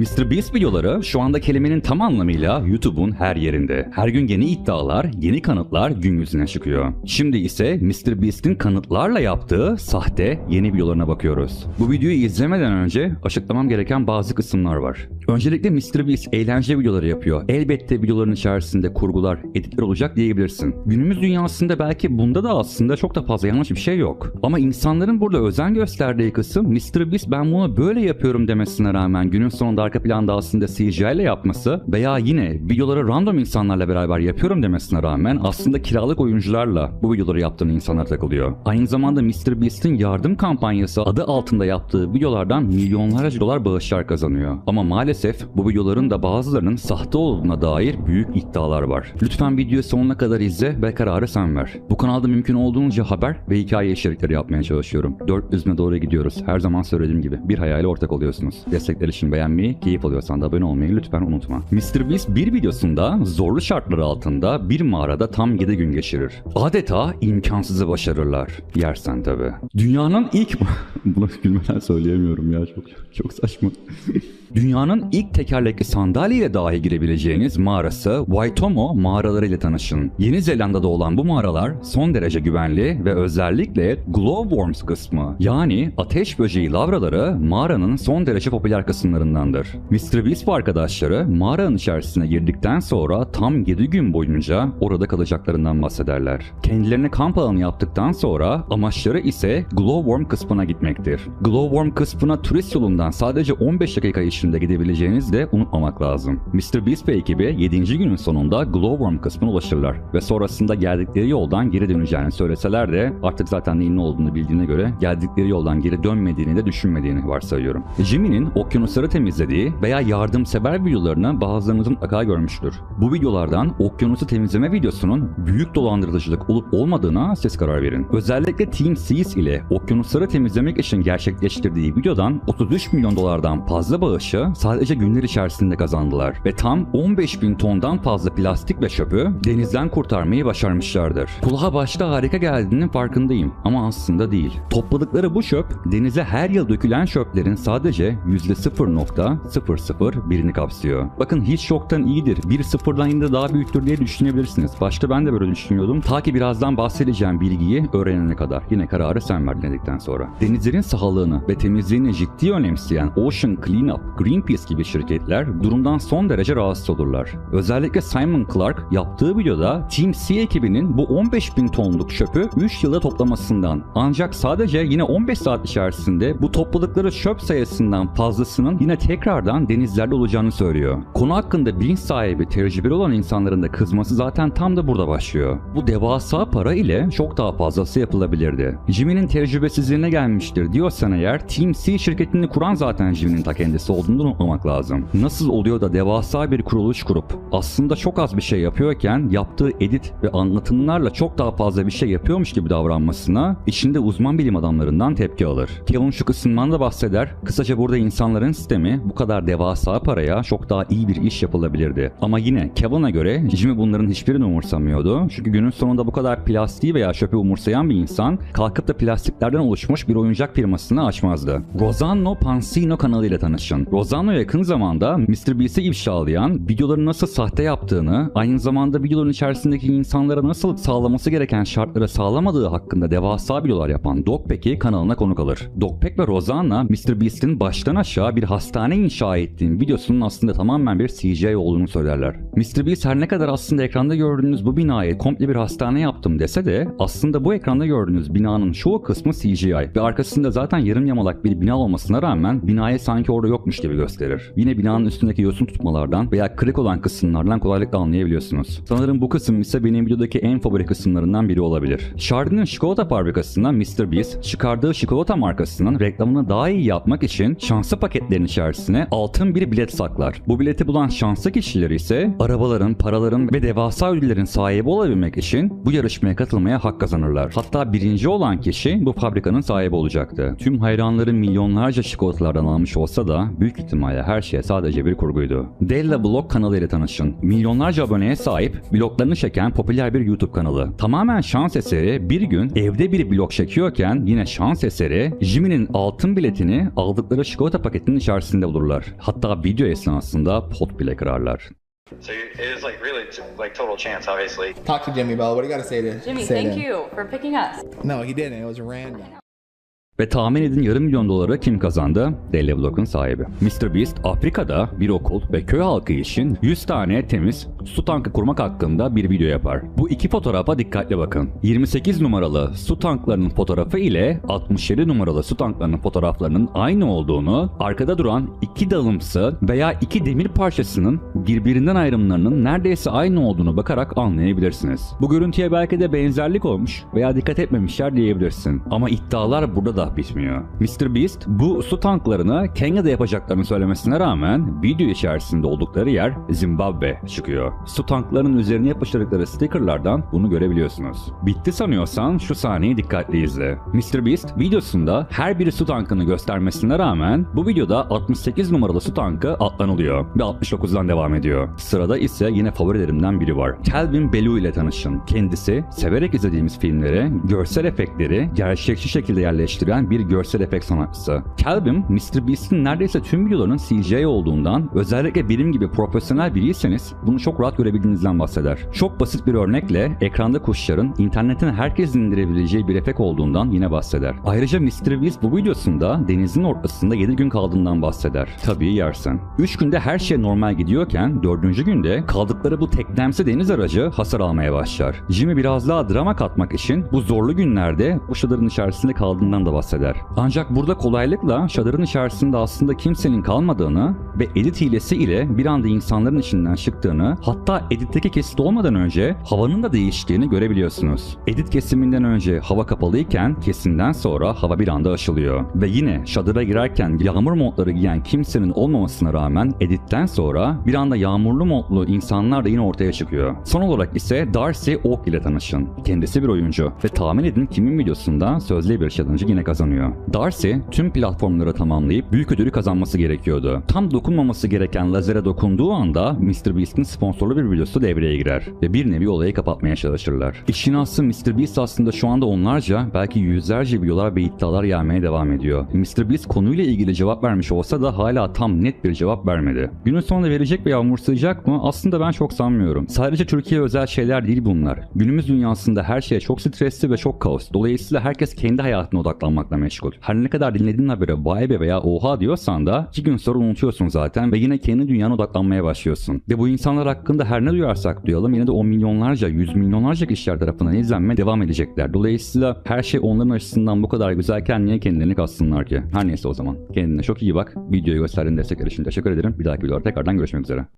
MrBeast videoları şu anda kelimenin tam anlamıyla YouTube'un her yerinde. Her gün yeni iddialar, yeni kanıtlar gün yüzüne çıkıyor. Şimdi ise MrBeast'in kanıtlarla yaptığı sahte yeni videolarına bakıyoruz. Bu videoyu izlemeden önce açıklamam gereken bazı kısımlar var. Öncelikle MrBeast eğlence videoları yapıyor. Elbette videoların içerisinde kurgular, editler olacak diyebilirsin. Günümüz dünyasında belki bunda da aslında çok da fazla yanlış bir şey yok. Ama insanların burada özen gösterdiği kısım MrBeast ben bunu böyle yapıyorum demesine rağmen günün sonunda arka planda aslında CGI ile yapması veya yine videoları random insanlarla beraber yapıyorum demesine rağmen aslında kiralık oyuncularla bu videoları yaptığını insanlar takılıyor. Aynı zamanda MrBeast'in yardım kampanyası adı altında yaptığı videolardan milyonlarca dolar bağışlar kazanıyor. Ama maalesef bu videoların da bazılarının sahte olduğuna dair büyük iddialar var. Lütfen videoyu sonuna kadar izle ve kararı sen ver. Bu kanalda mümkün olduğunca haber ve hikaye içerikleri yapmaya çalışıyorum. 400 bine doğru gidiyoruz. Her zaman söylediğim gibi bir hayale ortak oluyorsunuz. Destekler için beğenmeyi, keyif alıyorsan da abone olmayı lütfen unutma. MrBeast bir videosunda zorlu şartlar altında bir mağarada tam 7 gün geçirir. Adeta imkansızı başarırlar. Yersen tabi. Dünyanın ilk... Bunu gülmeden söyleyemiyorum ya çok çok saçma. Dünyanın ilk tekerlekli sandalyeyle dahi girebileceğiniz mağarası Waitomo mağaralarıyla tanışın. Yeni Zelanda'da olan bu mağaralar son derece güvenli ve özellikle glowworms kısmı yani ateş böceği lavraları mağaranın son derece popüler kısımlarındandır. MrBeast ve arkadaşları mağaranın içerisine girdikten sonra tam 7 gün boyunca orada kalacaklarından bahsederler. Kendilerine kamp alanı yaptıktan sonra amaçları ise glowworm kısmına gitmektir. Glowworm kısmına turist yolundan sadece 15 dakika içinde gidebileceğinizi de unutmamak lazım. MrBeast ve ekibi 7. günün sonunda Glowworm kısmına ulaşırlar ve sonrasında geldikleri yoldan geri döneceğini söyleseler de artık zaten neyin ne olduğunu bildiğine göre geldikleri yoldan geri dönmediğini de düşünmediğini varsayıyorum. Jimmy'nin okyanusları temizlediği veya yardımsever videolarını bazılarınız mutlaka görmüştür. Bu videolardan okyanusu temizleme videosunun büyük dolandırıcılık olup olmadığına siz karar verin. Özellikle Team Seas ile okyanusları temizlemek için gerçekleştirdiği videodan 33 milyon dolardan fazla bağışı sadece günler içerisinde kazandılar ve tam 15 bin tondan fazla plastik ve çöpü denizden kurtarmayı başarmışlardır. Kulağa başta harika geldiğinin farkındayım ama aslında değil. Topladıkları bu çöp denize her yıl dökülen çöplerin sadece %0.001'ini kapsıyor. Bakın hiç yoktan iyidir. Bir sıfırdan yine daha büyüktür diye düşünebilirsiniz. Başta ben de böyle düşünüyordum. Ta ki birazdan bahsedeceğim bilgiyi öğrenene kadar. Yine kararı sen ver dedikten sonra. Denizlerin sağlığını ve temizliğini ciddi önemseyen Ocean Cleanup, Greenpeace gibi şirketler durumdan son derece rahatsız olurlar. Özellikle Simon Clark yaptığı videoda Team C ekibinin bu 15 bin tonluk çöpü 3 yılda toplamasından ancak sadece yine 15 saat içerisinde bu topladıkları çöp sayısından fazlasının yine tekrardan denizlerde olacağını söylüyor. Konu hakkında bilinç sahibi, tecrübeli olan insanların da kızması zaten tam da burada başlıyor. Bu devasa para ile çok daha fazlası yapılabilirdi. Jimmy'nin tecrübesizliğine gelmiştir diyorsan eğer Team C şirketini kuran zaten Jimmy'nin ta kendisi olduğunu unutmamak lazım. Nasıl oluyor da devasa bir kuruluş kurup aslında çok az bir şey yapıyorken yaptığı edit ve anlatımlarla çok daha fazla bir şey yapıyormuş gibi davranmasına içinde uzman bilim adamlarından tepki alır. Kevin şu kısımdan da bahseder. Kısaca burada insanların sistemi bu kadar devasa paraya çok daha iyi bir iş yapılabilirdi. Ama yine Kevin'a göre Jimmy bunların hiçbirini umursamıyordu. Çünkü günün sonunda bu kadar plastiği veya çöpü umursayan bir insan kalkıp da plastiklerden oluşmuş bir oyuncak firmasını açmazdı. Rosanno Pansino kanalıyla tanışın. Rosanno yakın zamanda MrBeast'i ifşalayan, videoları nasıl sahte yaptığını, aynı zamanda videoların içerisindeki insanlara nasıl sağlaması gereken şartları sağlamadığı hakkında devasa videolar yapan Dogpack'i kanalına konuk alır. Dogpack ve Rosanna, MrBeast'in baştan aşağı bir hastane inşa ettiğin videosunun aslında tamamen bir CGI olduğunu söylerler. MrBeast her ne kadar aslında ekranda gördüğünüz bu binayı komple bir hastane yaptım dese de aslında bu ekranda gördüğünüz binanın çoğu kısmı CGI ve arkasında zaten yarım yamalak bir bina olmasına rağmen binayı sanki orada yokmuş gibi gösterir. Yine binanın üstündeki yosun tutmalardan veya kırık olan kısımlardan kolaylıkla anlayabiliyorsunuz. Sanırım bu kısım ise benim videodaki en favori kısımlarından biri olabilir. Chardonnay'nin çikolata fabrikasından MrBeast çıkardığı çikolata markasının reklamını daha iyi yapmak için şanslı paketlerin içerisine altın bir bilet saklar. Bu bileti bulan şanslı kişiler ise arabaların, paraların ve devasa ödüllerin sahibi olabilmek için bu yarışmaya katılmaya hak kazanırlar. Hatta birinci olan kişi bu fabrikanın sahibi olacaktı. Tüm hayranları milyonlarca çikolatalardan almış olsa da büyük ihtimalle her şey sadece bir kurguydu. Della Vlog kanalı ile tanışın. Milyonlarca aboneye sahip, vloglarını çeken popüler bir YouTube kanalı. Tamamen şans eseri bir gün evde bir vlog çekiyorken yine şans eseri Jimmy'nin altın biletini aldıkları çikolata paketinin içerisinde bulurlar. Hatta video esnasında pot bile kırarlar. So it is like really like total chance, obviously. Talk to Jimmy about what do you got to say to Jimmy, say thank to you for picking us. No, he didn't. It was random. Ve tahmin edin yarım milyon doları kim kazandı? Daily Vlog'un sahibi. Mr. Beast Afrika'da bir okul ve köy halkı için 100 tane temiz su tankı kurmak hakkında bir video yapar. Bu iki fotoğrafa dikkatli bakın. 28 numaralı su tanklarının fotoğrafı ile 67 numaralı su tanklarının fotoğraflarının aynı olduğunu, arkada duran iki dalımsı veya iki demir parçasının birbirinden ayrımlarının neredeyse aynı olduğunu bakarak anlayabilirsiniz. Bu görüntüye belki de benzerlik olmuş veya dikkat etmemişler diyebilirsin. Ama iddialar burada da bitmiyor. Mr. Beast bu su tanklarını Kenya'da yapacaklarını söylemesine rağmen video içerisinde oldukları yer Zimbabwe çıkıyor. Su tanklarının üzerine yapıştırdıkları stickerlardan bunu görebiliyorsunuz. Bitti sanıyorsan şu sahneyi dikkatli izle. Mr. Beast videosunda her bir su tankını göstermesine rağmen bu videoda 68 numaralı su tankı atlanılıyor ve 69'dan devam ediyor. Sırada ise yine favorilerimden biri var. Calvin Bellew ile tanışın. Kendisi severek izlediğimiz filmlere görsel efektleri gerçekçi şekilde yerleştiren bir görsel efekt sanatçısı. Calvin, Mr. Beast'in neredeyse tüm videolarının CGI olduğundan özellikle benim gibi profesyonel biriyseniz bunu çok rahat görebildiğinizden bahseder. Çok basit bir örnekle ekranda kuşların internetin herkesin indirebileceği bir efekt olduğundan yine bahseder. Ayrıca Mr. Beast bu videosunda denizin ortasında 7 gün kaldığından bahseder. Tabii yersen. 3 günde her şey normal gidiyorken 4. günde kaldıkları bu teknemsi deniz aracı hasar almaya başlar. Jimmy biraz daha drama katmak için bu zorlu günlerde bu çadırın içerisinde kaldığından da bahseder. Ancak burada kolaylıkla çadırın içerisinde aslında kimsenin kalmadığını ve edit hilesi ile bir anda insanların içinden çıktığını hatta editteki kesit olmadan önce havanın da değiştiğini görebiliyorsunuz. Edit kesiminden önce hava kapalıyken kesimden sonra hava bir anda açılıyor. Ve yine çadıra girerken yağmur modları giyen kimsenin olmamasına rağmen editten sonra bir anda yağmurlu modlu insanlar da yine ortaya çıkıyor. Son olarak ise Darcy Oak ile tanışın. Kendisi bir oyuncu ve tahmin edin kimin videosunda sözlü bir challenge'ı yine kazanıyor. Darcy tüm platformları tamamlayıp büyük ödülü kazanması gerekiyordu. Tam dokunmaması gereken lazere dokunduğu anda Mr. Beast'in sponsorlu bir videosu devreye girer ve bir nevi olayı kapatmaya çalışırlar. İşin aslı Mr. Beast aslında şu anda onlarca belki yüzlerce videolar ve iddialar gelmeye devam ediyor. Mr. Beast konuyla ilgili cevap vermiş olsa da hala tam net bir cevap vermedi. Günün sonunda verecek veya umursayacak mı? Aslında ben çok sanmıyorum. Sadece Türkiye özel şeyler değil bunlar. Günümüz dünyasında her şey çok stresli ve çok kaos. Dolayısıyla herkes kendi hayatına odaklanmakla meşgul. Her ne kadar dinlediğin habere vay be veya oha diyorsan da iki gün sonra unutuyorsun zaten ve yine kendi dünyana odaklanmaya başlıyorsun. Ve bu insanlar hakkında her ne duyarsak duyalım yine de o milyonlarca, yüz milyonlarca kişiler tarafından izlenme devam edecekler. Dolayısıyla her şey onların açısından bu kadar güzelken niye kendilerini kassınlar ki? Her neyse o zaman. Kendine çok iyi bak. Videoyu gösterdiğin destekler için teşekkür ederim. Bir dahaki videoda tekrardan görüşmek üzere.